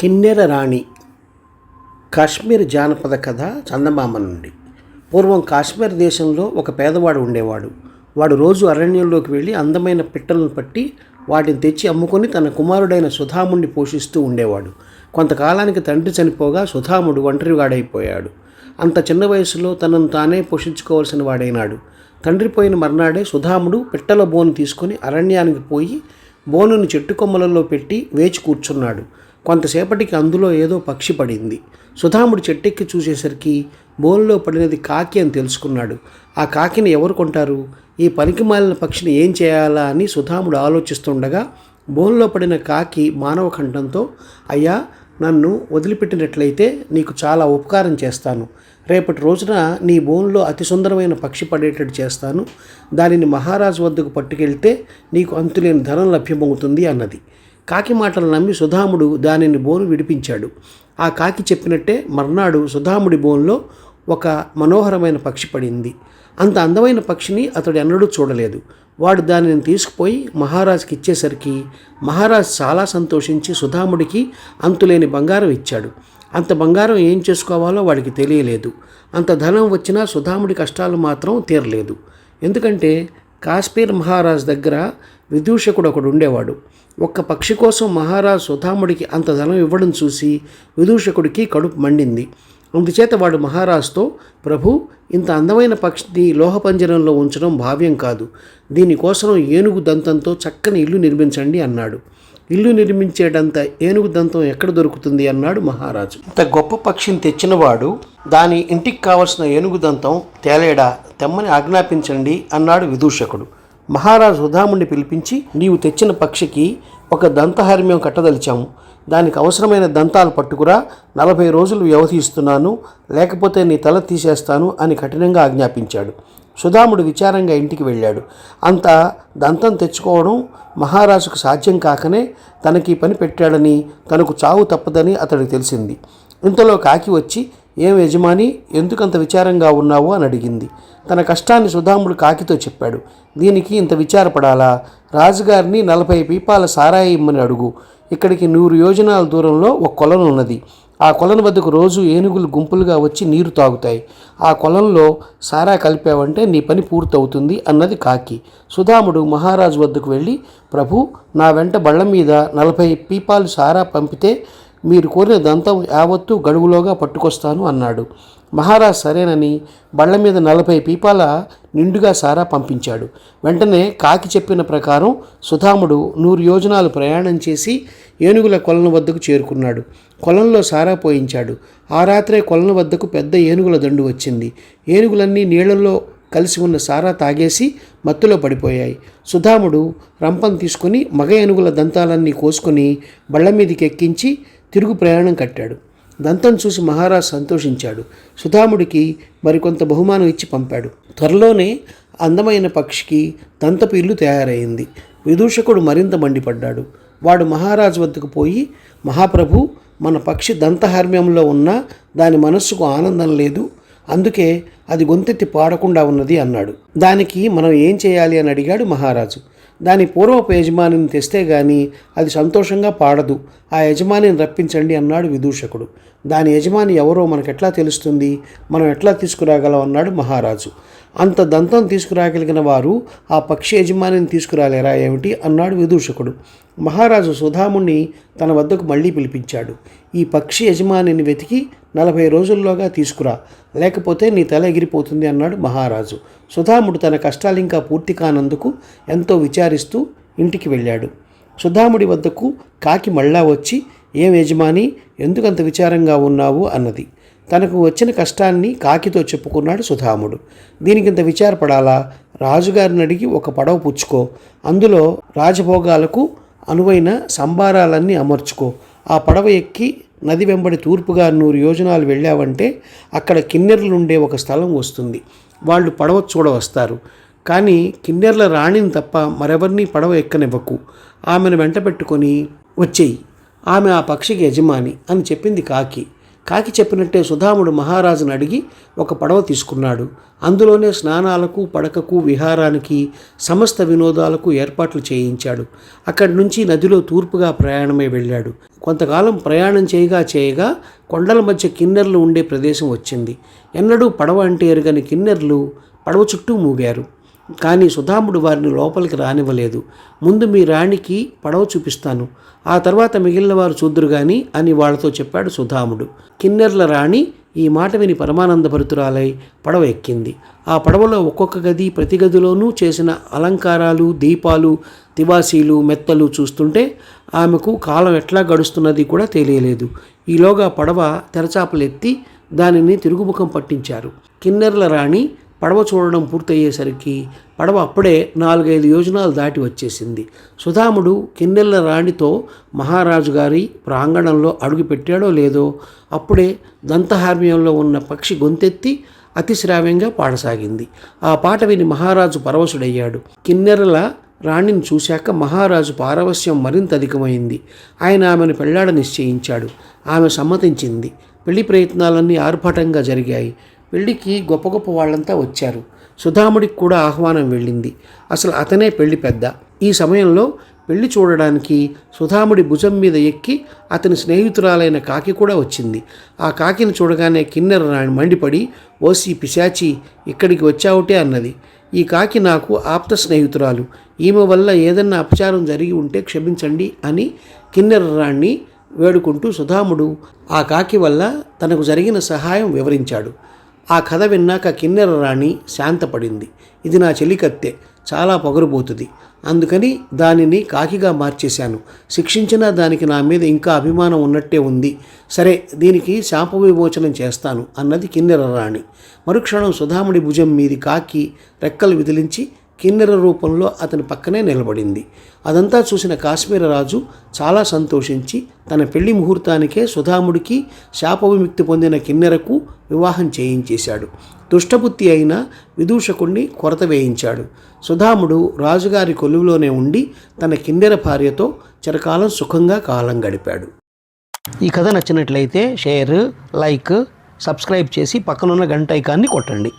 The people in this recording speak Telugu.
కిన్నెర రాణి కాశ్మీర్ జానపద కథ చందమామ నుండి. పూర్వం కాశ్మీర్ దేశంలో ఒక పేదవాడు ఉండేవాడు. వాడు రోజు అరణ్యంలోకి వెళ్ళి అందమైన పిట్టలను పట్టి వాటిని తెచ్చి అమ్ముకొని తన కుమారుడైన సుధాముడిని పోషిస్తూ ఉండేవాడు. కొంతకాలానికి తండ్రి చనిపోగా సుధాముడు ఒంటరివాడైపోయాడు. అంత చిన్న వయసులో తనను తానే పోషించుకోవాల్సిన వాడైనాడు. తండ్రి పోయిన మర్నాడే సుధాముడు పిట్టల బోను తీసుకొని అరణ్యానికి పోయి బోనుని చెట్టు కొమ్మలలో పెట్టి వేచి కూర్చున్నాడు. కొంతసేపటికి అందులో ఏదో పక్షి పడింది. సుధాముడు చెట్టెక్కి చూసేసరికి బోన్లో పడినది కాకి అని తెలుసుకున్నాడు. ఆ కాకిని ఎవరు కొంటారు? ఈ పనికి మాలిన పక్షిని ఏం చేయాలా అని సుధాముడు ఆలోచిస్తుండగా బోన్లో పడిన కాకి మానవ కంఠంతో అయ్యా నన్ను వదిలిపెట్టినట్లయితే నీకు చాలా ఉపకారం చేస్తాను. రేపటి రోజున నీ బోన్లో అతి సుందరమైన పక్షి పడేటట్టు చేస్తాను. దానిని మహారాజు వద్దకు పట్టుకెళ్తే నీకు అంతులేని ధనం లభ్యమవుతుంది అన్నది. కాకి మాటలు నమ్మి సుధాముడు దానిని బోను విడిపించాడు. ఆ కాకి చెప్పినట్టే మర్నాడు సుధాముడి బోన్లో ఒక మనోహరమైన పక్షి పడింది. అంత అందమైన పక్షిని అతడు ఎన్నడూ చూడలేదు. వాడు దానిని తీసుకుపోయి మహారాజుకి ఇచ్చేసరికి మహారాజు చాలా సంతోషించి సుధాముడికి అంతులేని బంగారం ఇచ్చాడు. అంత బంగారం ఏం చేసుకోవాలో వాడికి తెలియలేదు. అంత ధనం వచ్చినా సుధాముడి కష్టాలు మాత్రం తీరలేదు. ఎందుకంటే కాశ్మీర్ మహారాజ్ దగ్గర విదూషకుడు ఒకడు ఉండేవాడు ఒక్క పక్షి కోసం మహారాజు సుధాముడికి అంత ధనం ఇవ్వడం చూసి విదూషకుడికి కడుపు మండింది. అందుచేత వాడు మహారాజుతో ప్రభు ఇంత అందమైన పక్షిని లోహపంజరంలో ఉంచడం భావ్యం కాదు. దీనికోసం ఏనుగు దంతంతో చక్కని ఇల్లు నిర్మించండి అన్నాడు. ఇల్లు నిర్మించేటంత ఏనుగు దంతం ఎక్కడ దొరుకుతుంది అన్నాడు మహారాజు. ఇంత గొప్ప పక్షిని తెచ్చినవాడు దాని ఇంటికి కావలసిన ఏనుగు దంతం తేలేడా? తెమ్మని ఆజ్ఞాపించండి అన్నాడు విదూషకుడు. మహారాజు సుధాముడిని పిలిపించి నీవు తెచ్చిన పక్షికి ఒక దంతహార్మ్యం కట్టదలిచాము. దానికి అవసరమైన దంతాలు పట్టుకురా నలభై రోజులు వ్యవధి ఇస్తున్నాను లేకపోతే నీ తల తీసేస్తాను అని కఠినంగా ఆజ్ఞాపించాడు. సుధాముడు విచారంగా ఇంటికి వెళ్ళాడు. అంత దంతం తెచ్చుకోవడం మహారాజుకు సాధ్యం కాకనే తనకి పని పెట్టాడని తనకు చావు తప్పదని అతడికి తెలిసింది. ఇంతలో కాకి వచ్చి ఏం యజమాని ఎందుకంత విచారంగా ఉన్నావు అని అడిగింది. తన కష్టాన్ని సుధాముడు కాకితో చెప్పాడు. దీనికి ఇంత విచారపడాలా? రాజుగారిని నలభై పీపాల సారాయి ఇమ్మని అడుగు. ఇక్కడికి నూరు యోజనాల దూరంలో ఒక కొలను ఉన్నది. ఆ కొలను వద్దకు రోజు ఏనుగులు గుంపులుగా వచ్చి నీరు తాగుతాయి. ఆ కొలంలో సారా కలిపావంటే నీ పని పూర్తవుతుంది అన్నది కాకి. సుధాముడు మహారాజు వద్దకు వెళ్ళి ప్రభు నా వెంట బళ్ళ మీద నలభై పీపాలు సారా పంపితే మీరు కోరిన దంతం యావత్తు గడువులోగా పట్టుకొస్తాను అన్నాడు. మహారాజ్ సరేనని బళ్ళ మీద నలభై పీపాల నిండుగా సారా పంపించాడు. వెంటనే కాకి చెప్పిన ప్రకారం సుధాముడు నూరు యోజనాలు ప్రయాణం చేసి ఏనుగుల కొలను వద్దకు చేరుకున్నాడు. కొలంలో సారా పోయించాడు. ఆ రాత్రే కొలను వద్దకు పెద్ద ఏనుగుల దండు వచ్చింది. ఏనుగులన్నీ నీళ్ళలో కలిసి ఉన్న సారా తాగేసి మత్తులో పడిపోయాయి. సుధాముడు రంపం తీసుకొని మగ ఏనుగుల దంతాలన్నీ కోసుకొని బళ్ళ మీదకి ఎక్కించి తిరుగు ప్రయాణం కట్టాడు. దంతం చూసి మహారాజ్ సంతోషించాడు. సుధాముడికి మరికొంత బహుమానం ఇచ్చి పంపాడు. త్వరలోనే అందమైన పక్షికి దంతపు ఇల్లు తయారైంది. విదూషకుడు మరింత మండిపడ్డాడు. వాడు మహారాజు వద్దకు పోయి మహాప్రభు మన పక్షి దంతహార్మ్యంలో ఉన్నా దాని మనస్సుకు ఆనందం లేదు. అందుకే అది గొంతెత్తి పాడకుండా ఉన్నది అన్నాడు. దానికి మనం ఏం చేయాలి అని అడిగాడు మహారాజు. దాని పూర్వపు యజమానిని తెస్తే గాని అది సంతోషంగా పాడదు. ఆ యజమానిని రప్పించండి అన్నాడు విదూషకుడు. దాని యజమాని ఎవరో మనకెట్లా తెలుస్తుంది? మనం ఎట్లా తీసుకురాగలం? అన్నాడు మహారాజు. అంత దంతం తీసుకురాగలిగిన వారు ఆ పక్షి యజమానిని తీసుకురాలేరా ఏమిటి? అన్నాడు విదూషకుడు. మహారాజు సుధాముణ్ణి తన వద్దకు మళ్ళీ పిలిపించాడు. ఈ పక్షి యజమానిని వెతికి నలభై రోజుల్లోగా తీసుకురా. లేకపోతే నీ తల ఎగిరిపోతుంది అన్నాడు మహారాజు. సుధాముడు తన కష్టాలు ఇంకా పూర్తి కానందుకు ఎంతో విచారిస్తూ ఇంటికి వెళ్ళాడు. సుధాముడి వద్దకు కాకి మళ్ళా వచ్చి ఏం యజమాని? ఎందుకంత విచారంగా ఉన్నావు అన్నది. తనకు వచ్చిన కష్టాన్ని కాకితో చెప్పుకున్నాడు సుధాముడు. దీనికింత విచారపడాలా? రాజుగారిని అడిగి ఒక పడవ పుచ్చుకో. అందులో రాజభోగాలకు అనువైన సంబారాలన్నీ అమర్చుకో. ఆ పడవ ఎక్కి నది వెంబడి తూర్పుగా నూరు యోజనాలు వెళ్ళావంటే అక్కడ కిన్నెర్లుండే ఒక స్థలం వస్తుంది. వాళ్ళు పడవ చూడవస్తారు. కానీ కిన్నెర్ల రాణిని తప్ప మరెవరిని పడవ ఎక్కనివ్వకు. ఆమెను వెంట పెట్టుకొని వచ్చేయి. ఆమె ఆ పక్షికి యజమాని అని చెప్పింది కాకి. కాకి చెప్పినట్టే సుధాముడు మహారాజును అడిగి ఒక పడవ తీసుకున్నాడు. అందులోనే స్నానాలకు పడకకు విహారానికి సమస్త వినోదాలకు ఏర్పాట్లు చేయించాడు. అక్కడి నుంచి నదిలో తూర్పుగా ప్రయాణమై వెళ్ళాడు. కొంతకాలం ప్రయాణం చేయగా చేయగా కొండల మధ్య కిన్నెర్లు ఉండే ప్రదేశం వచ్చింది. ఎన్నడూ పడవ అంటే ఎరుగని కిన్నెర్లు పడవ చుట్టూ మూగారు. కానీ సుధాముడు వారిని లోపలికి రానివ్వలేదు. ముందు మీ రాణికి పడవ చూపిస్తాను. ఆ తర్వాత మిగిలిన వారు చూద్దురు గాని అని వాళ్ళతో చెప్పాడు సుధాముడు. కిన్నెర్ల రాణి ఈ మాట విని పరమానందభరితురాలై పడవ ఎక్కింది. ఆ పడవలో ఒక్కొక్క గది ప్రతి గదిలోనూ చేసిన అలంకారాలు దీపాలు తివాసీలు మెత్తలు చూస్తుంటే ఆమెకు కాలం ఎట్లా గడుస్తున్నది కూడా తెలియలేదు. ఈలోగా పడవ తెరచాపలెత్తి దానిని తిరుగుముఖం పట్టించారు. కిన్నెర్ల రాణి పడవ చూడడం పూర్తయ్యేసరికి పడవ అప్పుడే నాలుగైదు యోజనాలు దాటి వచ్చేసింది. సుధాముడు కిన్నెల్ల రాణితో మహారాజు గారి ప్రాంగణంలో అడుగుపెట్టాడో లేదో అప్పుడే దంతహార్మ్యంలో ఉన్న పక్షి గొంతెత్తి అతిశ్రావ్యంగా పాడసాగింది. ఆ పాట విని మహారాజు పరవశుడయ్యాడు. కిన్నెరల రాణిని చూశాక మహారాజు పారవస్యం మరింత అధికమైంది. ఆయన ఆమెను పెళ్ళాడ నిశ్చయించాడు ఆమె సమ్మతించింది. పెళ్ళి ప్రయత్నాలన్నీ ఆర్భాటంగా జరిగాయి. పెళ్ళికి గొప్ప గొప్ప వాళ్ళంతా వచ్చారు. సుధాముడికి కూడా ఆహ్వానం వెళ్ళింది. అసలు అతనే పెళ్ళి పెద్ద. ఈ సమయంలో పెళ్ళి చూడడానికి సుధాముడి భుజం మీద ఎక్కి అతని స్నేహితురాలైన కాకి కూడా వచ్చింది. ఆ కాకిని చూడగానే కిన్నెర రాణి మండిపడి ఓసి పిశాచి ఇక్కడికి వచ్చావుటే? అన్నది. ఈ కాకి నాకు ఆప్త స్నేహితురాలు. ఈమె వల్ల ఏదన్నా అపచారం జరిగి ఉంటే క్షమించండి అని కిన్నెర రాణ్ణి వేడుకుంటూ సుధాముడు ఆ కాకి వల్ల తనకు జరిగిన సహాయం వివరించాడు. ఆ కథ విన్నాక కిన్నెర రాణి శాంతపడింది. ఇది నా చెలికత్తె. చాలా పొగరుబోతుంది. అందుకని దానిని కాకిగా మార్చేశాను. శిక్షించినా దానికి నా మీద ఇంకా అభిమానం ఉన్నట్టే ఉంది. సరే దీనికి శాప విమోచనం చేస్తాను అన్నది కిన్నెర రాణి. మరుక్షణం సుధాముడి భుజం మీది కాకి రెక్కలు విదిలించి కిన్నెర రూపంలో అతని పక్కనే నిలబడింది. అదంతా చూసిన కాశ్మీర రాజు చాలా సంతోషించి తన పెళ్ళి ముహూర్తానికే సుధాముడికి శాప విముక్తి పొందిన కిన్నెరకు వివాహం చేయించేశాడు. దుష్టబుద్ధి అయిన విదూషకుణ్ణి కొరత వేయించాడు. సుధాముడు రాజుగారి కొలువులోనే ఉండి తన కిన్నెర భార్యతో చిరకాలం సుఖంగా కాలం గడిపాడు. ఈ కథ నచ్చినట్లయితే షేర్ లైక్ సబ్స్క్రైబ్ చేసి పక్కనున్న గంట ఐకాన్ని కొట్టండి.